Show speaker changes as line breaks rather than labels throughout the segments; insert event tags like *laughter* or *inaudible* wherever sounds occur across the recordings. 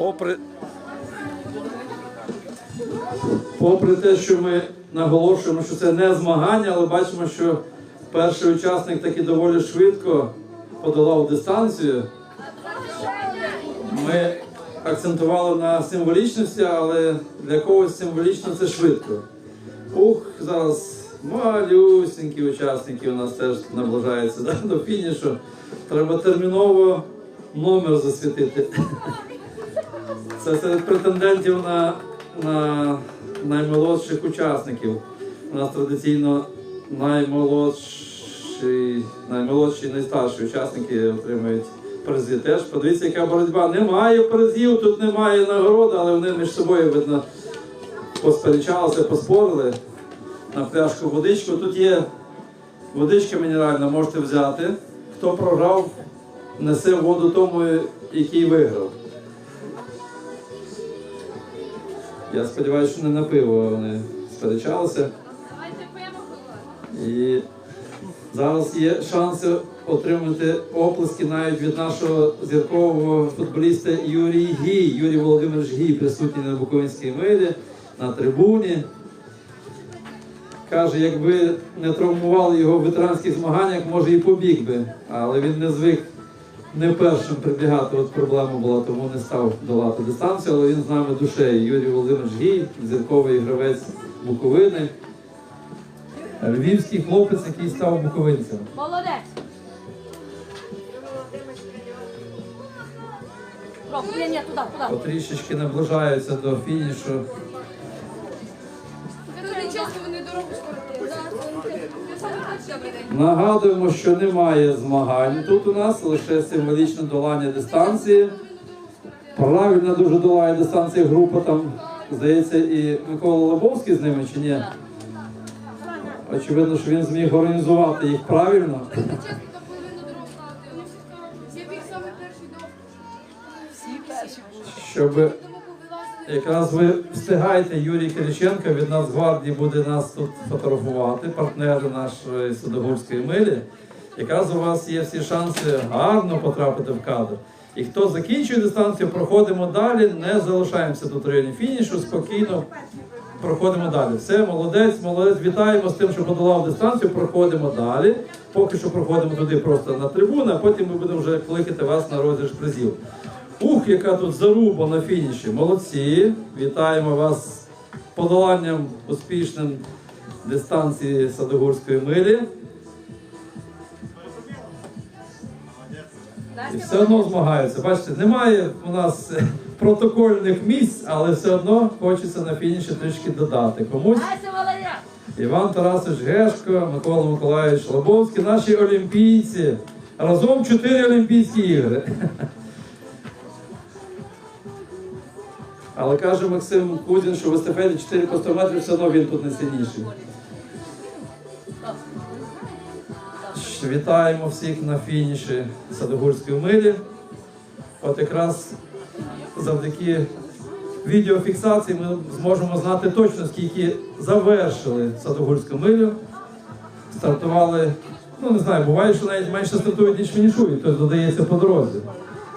Попри, попри те, що ми наголошуємо, що це не змагання, але бачимо, що перший учасник таки доволі швидко подолав дистанцію. Ми акцентували на символічності, але для когось символічно це швидко. Ух, зараз малюсенькі учасники у нас теж наближаються да, до фінішу. Треба терміново номер засвітити. Це серед претендентів на, на наймолодших учасників. У нас традиційно наймолодші, наймолодші і найстарші учасники отримують призи теж. Подивіться, яка боротьба. Немає призів, тут немає нагород, але вони між собою, видно, посперечалися, поспорили на пляшку водичку. Тут є водичка мінеральна, можете взяти. Хто програв, несе воду тому, який виграв. Я сподіваюся, що не на пиво вони сперечалися. І зараз є шанси отримати оплески навіть від нашого зіркового футболіста Юрій Гій. Юрій Володимирович Гій присутній на Буковинській милі, на трибуні. Каже, якби не травмували його в ветеранських змаганнях, може і побіг би. Але він не звик не першим прибігати. От проблема була, тому не став долати дистанцію, але він з нами душею. Юрій Володимирович Гій, зірковий гравець Буковини. Львівський хлопець, який став буковинцем.
Молодець.
Потрішечки наближаються до фінішу.
Дуже часто вони дорогу.
Нагадуємо, що немає змагань тут у нас, лише символічне долання дистанції. Правильно дуже долає дистанції група там, здається, і Микола Лобовський з ними чи ні? Очевидно, що він зміг організувати їх правильно. Щоб. Якраз ви встигаєте, Юрій Кириченко від Нацгвардії буде нас тут фотографувати, партнери нашої Судогурської милі. Якраз у вас є всі шанси гарно потрапити в кадр. І хто закінчує дистанцію, проходимо далі, не залишаємося тут в районі фінішу, спокійно проходимо далі. Все, молодець, молодець, вітаємо з тим, що подолав дистанцію, проходимо далі. Поки що проходимо туди просто на трибуну, а потім ми будемо вже кликати вас на розіграш призів. Ух, яка тут заруба на фініші. Молодці. Вітаємо вас з подоланням успішним дистанції Садогурської милі. І все одно змагаються. Бачите, немає у нас протокольних місць, але все одно хочеться на фініші трішки додати. Комусь Іван Тарасович Гешко, Микола Миколаївич Лобовський, наші олімпійці. Разом чотири Олімпійські ігри. Але каже Максим Кузін, що в естафеті 4 по 100 метрів все одно він тут найсильніший. Щ- Вітаємо всіх на фініші Садогурської милі. От якраз завдяки відеофіксації ми зможемо знати точно, скільки завершили Садогурську милю. Стартували, ну не знаю, буває, що навіть менше стартують, ніж фінішують, тобто додається по дорозі.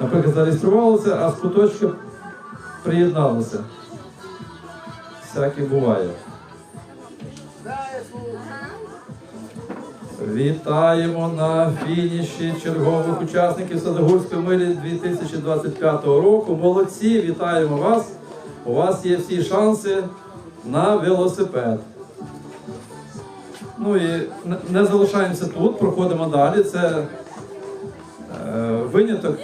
Наприклад, зареєструвалися, а з куточка приєдналися. Всяке буває. Вітаємо на фініші чергових учасників Садогурської милі 2025 року. Молодці, вітаємо вас. У вас є всі шанси на велосипед. Ну і не- залишаємося тут, проходимо далі. Це е, виняток.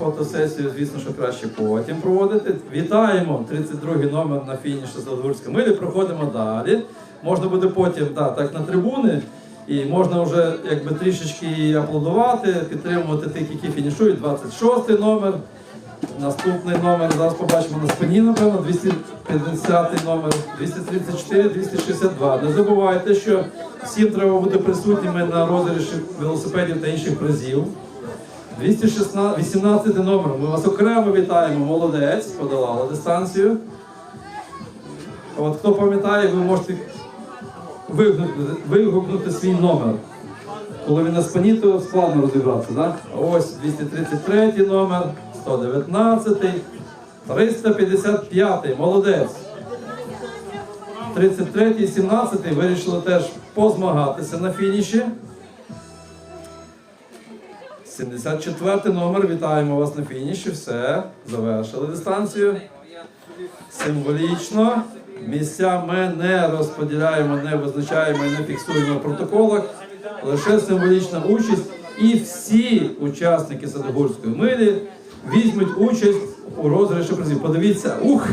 Фотосесію, звісно, що краще потім проводити. Вітаємо 32-й номер на фініші Садогурської милі. Проходимо далі. Можна буде потім да, так на трибуни, і можна вже якби трішечки аплодувати, підтримувати тих, які фінішують. 26-й номер. Наступний номер зараз побачимо на спині, напевно, 250 номер, 234, 262. Не забувайте, що всім треба бути присутніми на розіграші велосипедів та інших призів. 218 номер. Ми вас окремо вітаємо. Молодець, подолала дистанцію. От хто пам'ятає, ви можете вигукнути, вигукнути свій номер. Коли він на спині, то складно розібратися, так? Ось 233 номер, 119, 355, молодець. 33 і 17 вирішили теж позмагатися на фініші. 74 номер, вітаємо вас на фініші. Все, завершили дистанцію. Символічно. Місця ми не розподіляємо, не визначаємо і не фіксуємо в протоколах. Лише символічна участь. І всі учасники Садогурської милі візьмуть участь у розіграші призів. Подивіться, ух!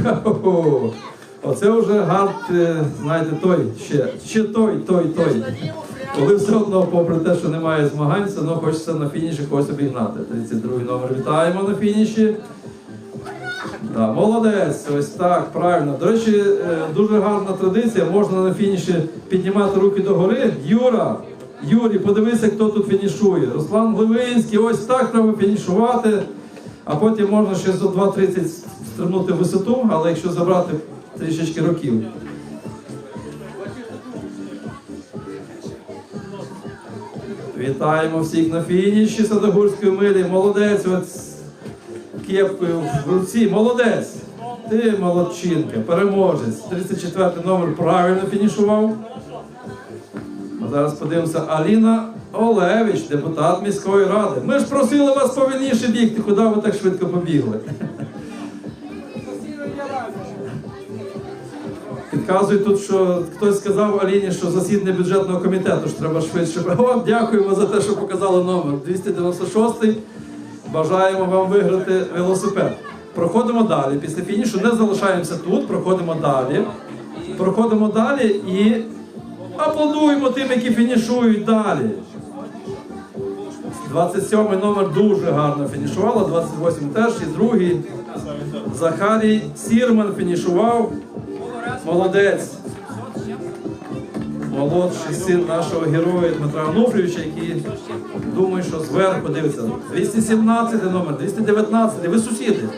Оце вже гард, е, знаєте, той ще, ще той, той, той. Коли все одно, попри те, що немає змагань, все одно хочеться на фініші когось обігнати. 32 номер вітаємо на фініші. Да, молодець, ось так, правильно. До речі, е, дуже гарна традиція. Можна на фініші піднімати руки догори. Юра, Юрій, подивися, хто тут фінішує. Руслан Гливинський, ось так треба фінішувати. А потім можна ще за 2.30 стрибнути висоту, але якщо забрати трішечки років. Вітаємо всіх на фініші Садогурської милі. Молодець, от кепкою в руці. Молодець. Ти молодчинка, переможець. 34 номер правильно фінішував. А зараз подивимося. Аліна Олевич, депутат міської ради. Ми ж просили вас повільніше бігти, куди ви так швидко побігли. Підказують тут, що хтось сказав Аліні, що засідання бюджетного комітету ж треба швидше. *laughs* О, дякуємо за те, що показали номер 296. Бажаємо вам виграти велосипед. Проходимо далі. Після фінішу не залишаємося тут, проходимо далі. Проходимо далі і аплодуємо тим, які фінішують далі. 27 номер дуже гарно фінішувала, 28 теж і другий. Захарій Сірман фінішував. Молодець. Молодший син нашого героя Дмитра Ануфрійовича, який думаю, що зверху дивиться. 217 номер, 219. Ви сусіди.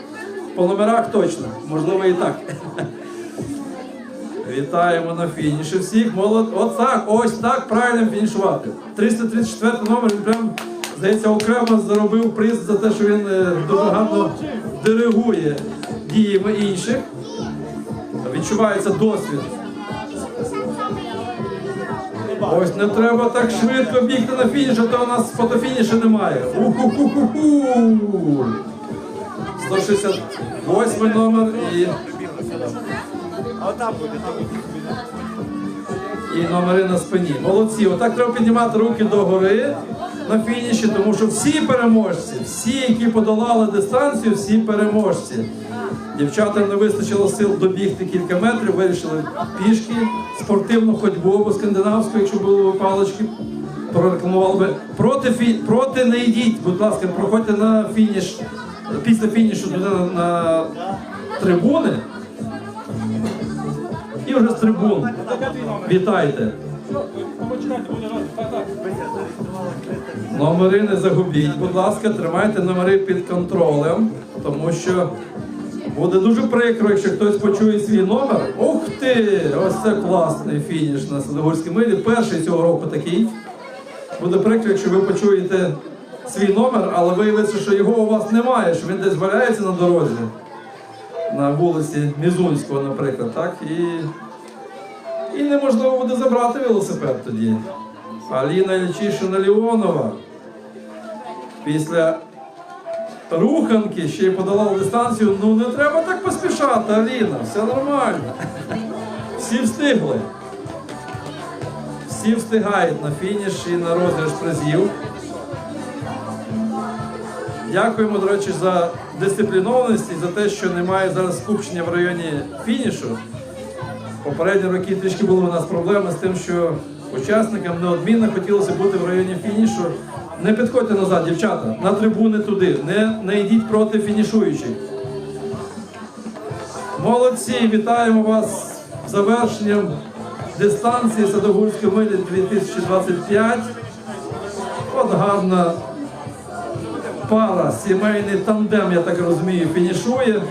По номерах точно, можливо і так. Вітаємо на фініші всіх. Молод... От так, ось так правильно фінішувати. 334 номер, він прям, здається, окремо заробив приз за те, що він дуже гарно диригує діями інших. Відчувається досвід. Ось не треба так швидко бігти на фініш, а то у нас фотофінішу немає. У-ху-ху-ху-ху. 168 номер і, і номери на спині. Молодці. Отак треба піднімати руки догори на фініші, тому що всі переможці, всі, які подолали дистанцію, всі переможці. Дівчатам не вистачило сил добігти кілька метрів, вирішили пішки, спортивну ходьбу або скандинавську, якщо були палички, прорекламували би. Проти, фі... проти не йдіть, будь ласка, проходьте на фініш, після фінішу туди на, на трибуни. І вже з трибун. Вітайте. Номери не загубіть, будь ласка, тримайте номери під контролем, тому що буде дуже прикро, якщо хтось почує свій номер. Ух ти! Ось це класний фініш на Садогорській милі. Перший цього року такий. Буде прикро, якщо ви почуєте свій номер, але виявиться, що його у вас немає, що він десь валяється на дорозі, на вулиці Мізунського, наприклад, так? І, і неможливо буде забрати велосипед тоді. Аліна Ільчишина Ліонова після руханки ще й подолала дистанцію. Ну не треба так поспішати, Аліна, все нормально. Всі встигли. Всі встигають на фініш і на розіграш призів. Дякуємо, до речі, за дисциплінованість і за те, що немає зараз скупчення в районі фінішу. Попередні роки трішки були у нас проблеми з тим, що учасникам неодмінно хотілося бути в районі фінішу. Не підходьте назад, дівчата, на трибуни туди, не, не йдіть проти фінішуючих. Молодці, вітаємо вас з завершенням дистанції Садогурської милі 2025. От гарна пара, сімейний тандем, я так розумію, фінішує.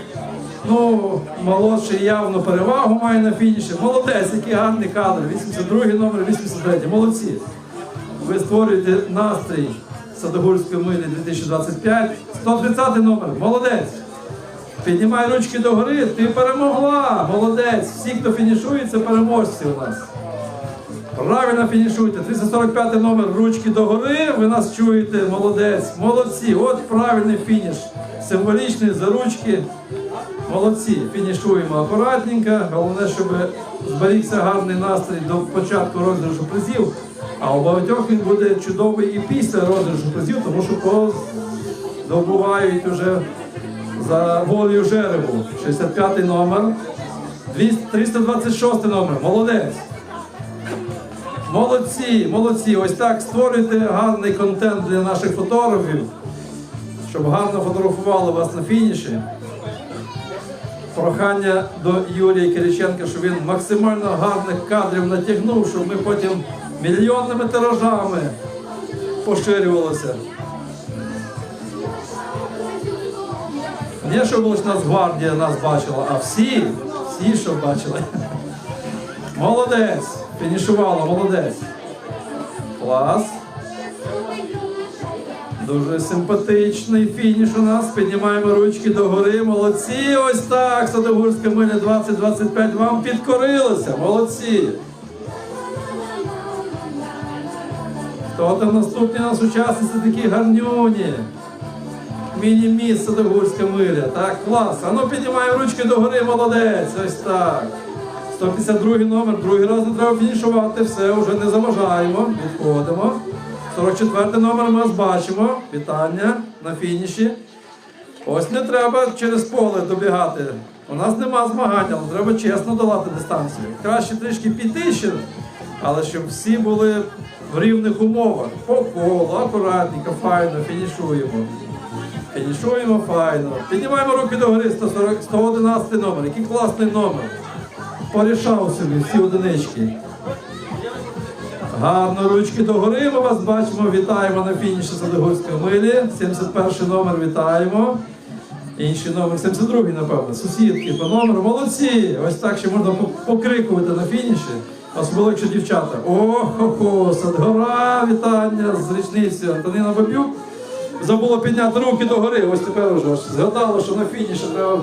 Ну, молодший явно перевагу має на фініші. Молодець, який гарний кадр. 82 номер, 83. Молодці. Ви створюєте настрій Садогурської милі 2025. 130 номер. Молодець. Піднімай ручки догори, ти перемогла! Молодець! Всі, хто фінішує, це переможці у нас. Правильно фінішуйте. 345 номер ручки догори. Ви нас чуєте, молодець, молодці. От правильний фініш. Символічний за ручки. Молодці. Фінішуємо акуратненько. Головне, щоб зберігся гарний настрій до початку розіграшу призів. А у багатьох він буде чудовий і після розіграшу призів, тому що добувають уже за волею жеребу. 65 номер. 200 326 номер. Молодець. Молодці, молодці. Ось так створюйте гарний контент для наших фотографів, щоб гарно фотографували вас на фініші. Прохання до Юрія Кириченка, щоб він максимально гарних кадрів натягнув, щоб ми потім мільйонними тиражами поширювалися. Не щоб лише Нацгвардія нас бачила, а всі, всі, що бачили. Молодець. Фінішувала, молодець. Клас. Дуже симпатичний фініш у нас. Піднімаємо ручки догори. Молодці. Ось так. Садогурська миля 2025 вам підкорилося. Молодці. Хто там наступні у нас учасниці такі гарнюні? Міні-міс Садогурська миля. Так, клас. А ну піднімаємо ручки догори, молодець. Ось так. 152 номер, другий раз не треба фінішувати, все, вже не заважаємо, відходимо. 44 номер ми бачимо. Вітання на фініші. Ось не треба через поле добігати. У нас нема змагання, але треба чесно долати дистанцію. Краще трішки піти ще, але щоб всі були в рівних умовах. По колу, акуратненько, файно, фінішуємо. Фінішуємо файно. Піднімаємо руки догори, 140, 111 номер. Який класний номер. Порішав собі всі одинички. Гарно ручки догори. Ми вас бачимо. Вітаємо на фініші Садогорської милі. 71 номер вітаємо. Інший номер 72, напевно. Сусідки по номеру. Молодці! Ось так ще можна покрикувати на фініші. Особливо, якщо дівчата. О-хо-хо, Садгора, вітання з річницею Антоніна Бабюк. Забула підняти руки догори. Ось тепер вже аж згадала, що на фініші треба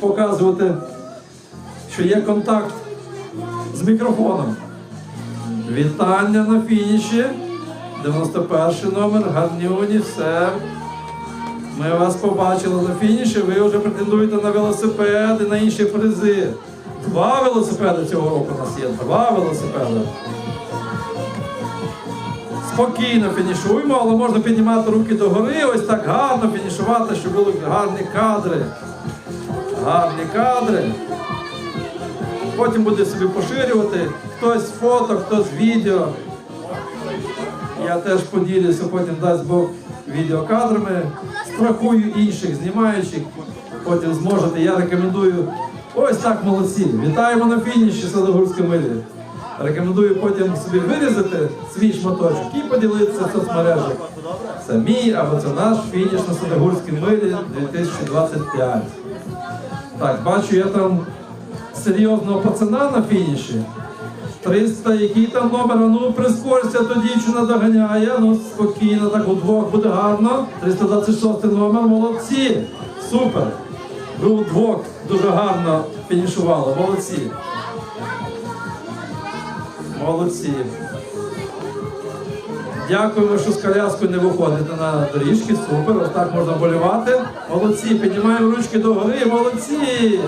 показувати що є контакт з мікрофоном. Вітання на фініші. 91 номер, гарнюні, все. Ми вас побачили на фініші, ви вже претендуєте на велосипед і на інші призи. Два велосипеди цього року у нас є. Два велосипеди. Спокійно фінішуємо, але можна піднімати руки догори, ось так гарно фінішувати, щоб були гарні кадри. Гарні кадри. Потім буде собі поширювати. Хтось фото, хтось відео. Я теж поділюся, потім дасть Бог відеокадрами. Страхую інших знімаючих. Потім зможете. Я рекомендую. Ось так молодці. Вітаємо на фініші Садогурської милі. Рекомендую потім собі вирізати свій шматочок і поділитися в соцмережах. Це мій або це наш фініш на Садогурській милі 2025. Так, бачу, я там серйозного пацана на фініші. 300, який там номер, ну прискорся, то дівчина доганяє, ну спокійно, так удвох буде гарно. 326 номер, молодці. Супер. Ви удвох дуже гарно фінішували, молодці. Молодці. Дякуємо, що з коляскою не виходите на доріжки. Супер, ось так можна болювати. Молодці, піднімаємо ручки догори, молодці.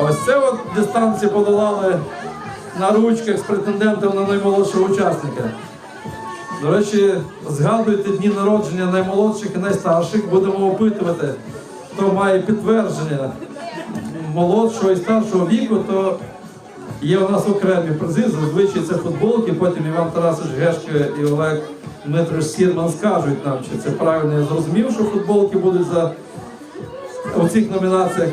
Ось це от дистанцію подолали на ручках з претендентом на наймолодшого учасника. До речі, згадуйте дні народження наймолодших і найстарших. Будемо опитувати, хто має підтвердження молодшого і старшого віку, то є у нас окремі призи. Зазвичай це футболки. Потім Іван Тарасович Гешко і Олег Дмитрович Сірман скажуть нам, чи це правильно я зрозумів, що футболки будуть за у цих номінаціях.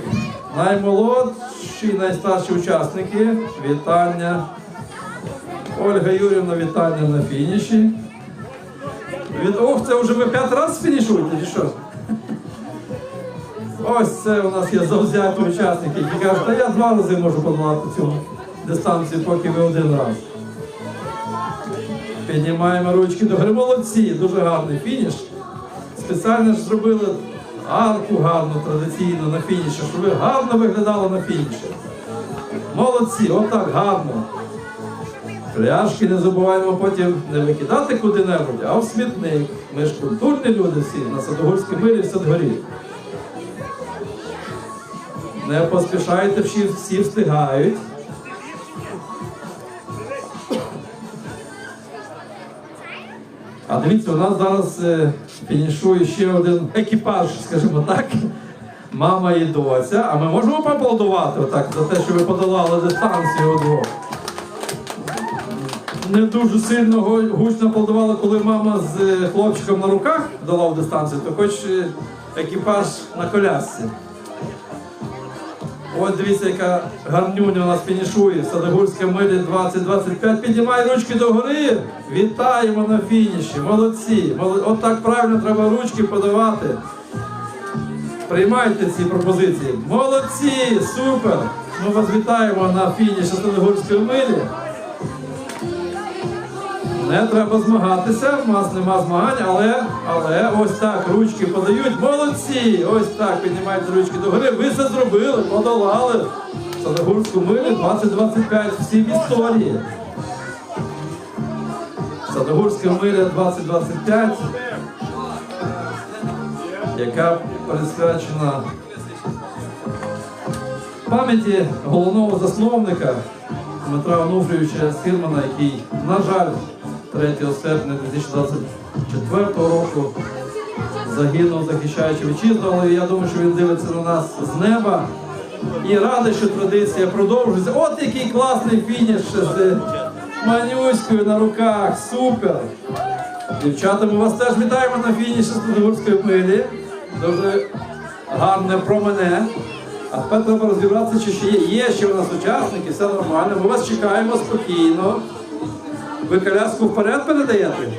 Наймолодші, найстарші учасники. Вітання. Ольга Юрівна, вітання на фініші. Від... Ох, це вже ви п'ятий раз фінішуєте, чи що? Ось це у нас є завзяті учасники, які кажуть, та я два рази можу подолати цю дистанцію, поки ви один раз. Піднімаємо ручки до гри. Молодці, дуже гарний фініш. спеціально ж зробили арку гарну традиційну на фініші, щоб ви гарно виглядали на фініші. Молодці, отак гарно. Пляшки не забуваємо потім не викидати куди-небудь, а в смітник. Ми ж культурні люди всі на Садогорській милі в Садгорі. Не поспішайте, всі встигають. А дивіться, у нас зараз е, фінішує ще один екіпаж, скажімо так. Мама і доця. А ми можемо поаплодувати отак за те, що ви подолали дистанцію удвох. Не дуже сильно гучно аплодували, коли мама з е, хлопчиком на руках долав дистанцію, то хоч е, екіпаж на колясці. Ось дивіться, яка гарнюня у нас фінішує. Садогурська милі 2025. Піднімай ручки догори. Вітаємо на фініші. Молодці. Молод- От так правильно треба ручки подавати. Приймайте ці пропозиції. Молодці! Супер! Ми вас вітаємо на фініші Садогурської милі. Не треба змагатися, у нас нема змагань, але, але ось так ручки подають. Молодці! Ось так піднімайте ручки догори. Ви це зробили, подолали. Садогурську милю 2025 всі в історії. Садогурська миля 2025, яка присвячена пам'яті головного засновника Дмитра Онуфрійовича Сірмана, який, на жаль, 3 серпня 2024 року загинув, захищаючи вітчизну, але я думаю, що він дивиться на нас з неба і радий, що традиція продовжується. От який класний фініш з манюською на руках. Супер! Дівчата, ми вас теж вітаємо на фініші Студогурської милі. Дуже гарне про мене. А тепер треба розібратися, чи ще є. Є ще у нас учасники, все нормально. Ми вас чекаємо спокійно. Ви коляску вперед передаєте?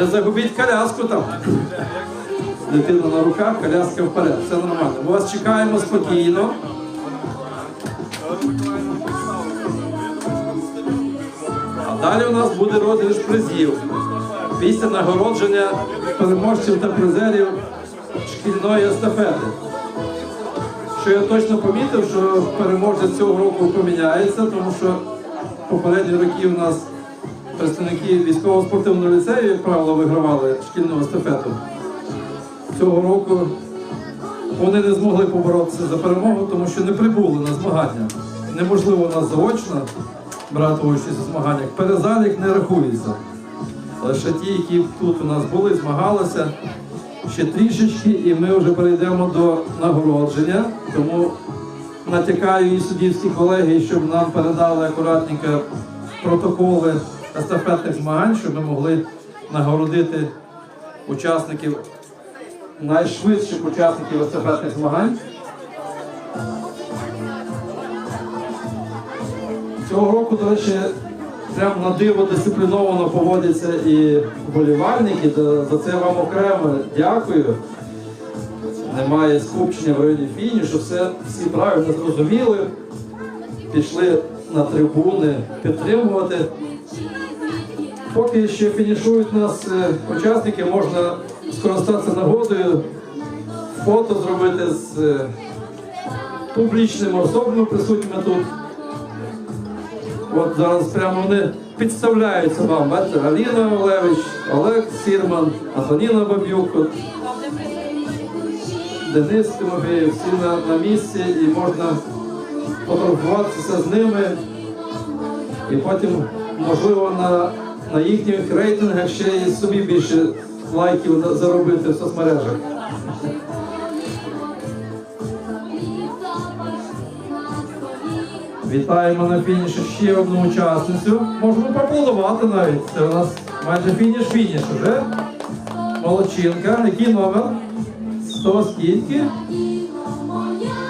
Не загубіть коляску там. Дитина на руках, коляска вперед. Все нормально. Ми вас чекаємо спокійно. А далі у нас буде розіграш призів. Після нагородження переможців та призерів шкільної естафети. Що я точно помітив, що переможець цього року поміняється, тому що попередні роки у нас представники військово-спортивного ліцею, як правило, вигравали шкільну естафету. Цього року вони не змогли поборотися за перемогу, тому що не прибули на змагання. Неможливо нас заочно брати участь у змаганнях. Перезалік не рахується. Лише ті, які тут у нас були, змагалися ще трішечки, і ми вже перейдемо до нагородження. Тому натякаю і суддівські колеги, щоб нам передали акуратненько протоколи естафетних змагань, щоб ми могли нагородити учасників, найшвидших учасників естафетних змагань. Цього року, до речі, прям на диво дисципліновано поводяться і вболівальники. За це вам окремо дякую. Немає скупчення в районі фінішу, все всі правильно зрозуміли. Пішли на трибуни підтримувати. Поки ще фінішують нас е, учасники, можна скористатися нагодою, фото зробити з е, публічними особами присутніми тут. От зараз прямо вони підставляються вам. Бачите, Аліна Олевич, Олег Сірман, Антоніна Бабюк, Денис Тимофєєв, всі на, на місці і можна фотографуватися з ними. І потім, можливо, на, на їхніх рейтингах ще і собі більше лайків заробити в соцмережах. Вітаємо на фініші ще одну учасницю. Можемо поаплодувати навіть. Це у нас майже фініш-фініш уже. Молодчинка. Який номер? 100 скільки?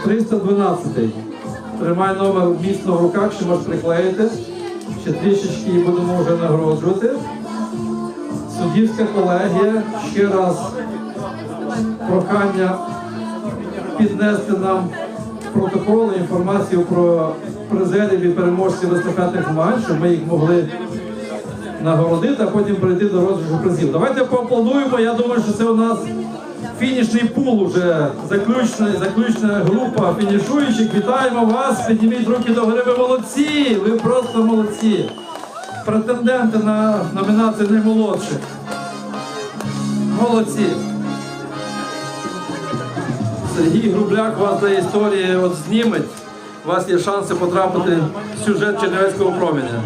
312. Тримай номер міцно в руках, ще можеш приклеїти. Ще трішечки і будемо вже нагороджувати. Суддівська колегія. Ще раз прохання піднести нам протоколи, інформацію про призерів і переможців естафетних змагань, щоб ми їх могли нагородити, а потім перейти до розгляду призів. Давайте поаплодуємо. Я думаю, що це у нас фінішний пул вже заключна, заключна група фінішуючих. Вітаємо вас! Підніміть руки до гори. Ви молодці! Ви просто молодці! Претенденти на номінацію наймолодших. Молодці! Сергій Грубляк вас для історії от зніметь. У вас є шанси потрапити в сюжет Чернівецького проміння.